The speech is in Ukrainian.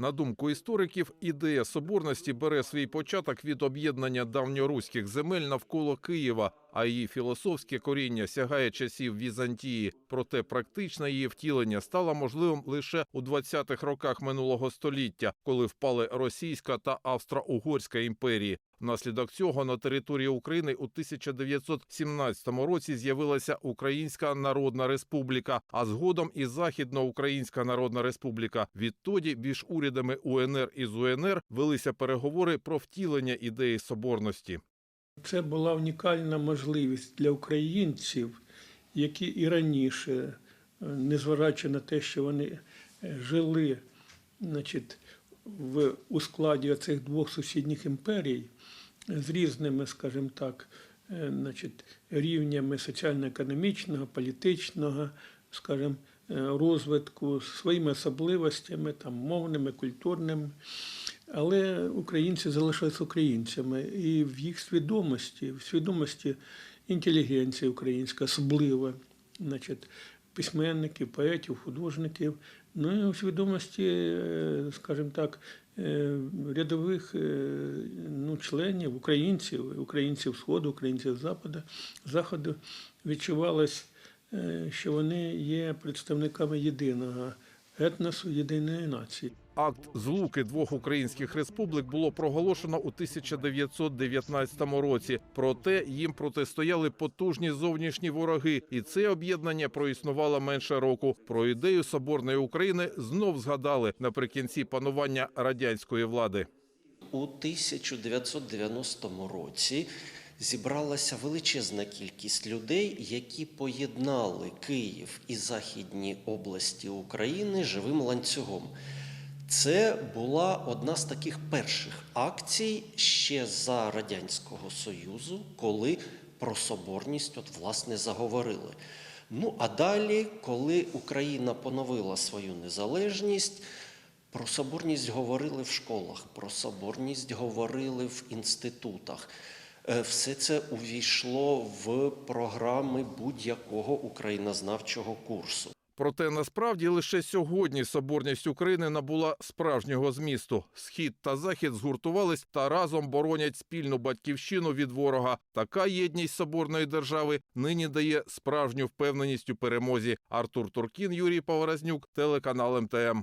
На думку істориків, ідея соборності бере свій початок від об'єднання давньоруських земель навколо Києва, а її філософське коріння сягає часів Візантії. Проте практичне її втілення стало можливим лише у 20-х роках минулого століття, коли впали Російська та Австро-Угорська імперії. Внаслідок цього на території України у 1917 році з'явилася Українська Народна Республіка, а згодом і Західноукраїнська Народна Республіка. Відтоді між урядами УНР і ЗУНР велися переговори про втілення ідеї соборності. Це була унікальна можливість для українців, які і раніше, е, незважаючи на те, що вони е, жили значить, в, у складі цих двох сусідніх імперій з різними, скажімо так, е, значить, рівнями соціально-економічного, політичного, скажімо, е, розвитку, своїми особливостями, там, мовними, культурними. Але українці залишилися українцями, і в їх свідомості, в свідомості інтелігенції українська, особливо, значить, письменників, поетів, художників, ну і у свідомості, е, скажімо так, е, рядових е, ну, членів, українців, українців Сходу, українців Запада, Заходу, відчувалось, що вони є представниками єдиного етносу, єдиної нації. Акт злуки двох українських республік було проголошено у 1919 році. Проте їм протистояли потужні зовнішні вороги, і це об'єднання проіснувало менше року. Про ідею соборної України знов згадали наприкінці панування радянської влади. У 1990 році зібралася величезна кількість людей, які поєднали Київ і західні області України живим ланцюгом. Це була одна з таких перших акцій ще за Радянського Союзу, коли про соборність от власне заговорили. Ну а далі, коли Україна поновила свою незалежність, про соборність говорили в школах, про соборність говорили в інститутах. Е, Все це увійшло в програми будь-якого українознавчого курсу. Проте насправді лише сьогодні соборність України набула справжнього змісту. Схід та захід згуртувались та разом боронять спільну батьківщину від ворога. Така єдність соборної держави нині дає справжню впевненість у перемозі. Артур Туркін, Юрій Поворознюк, телеканал МТМ.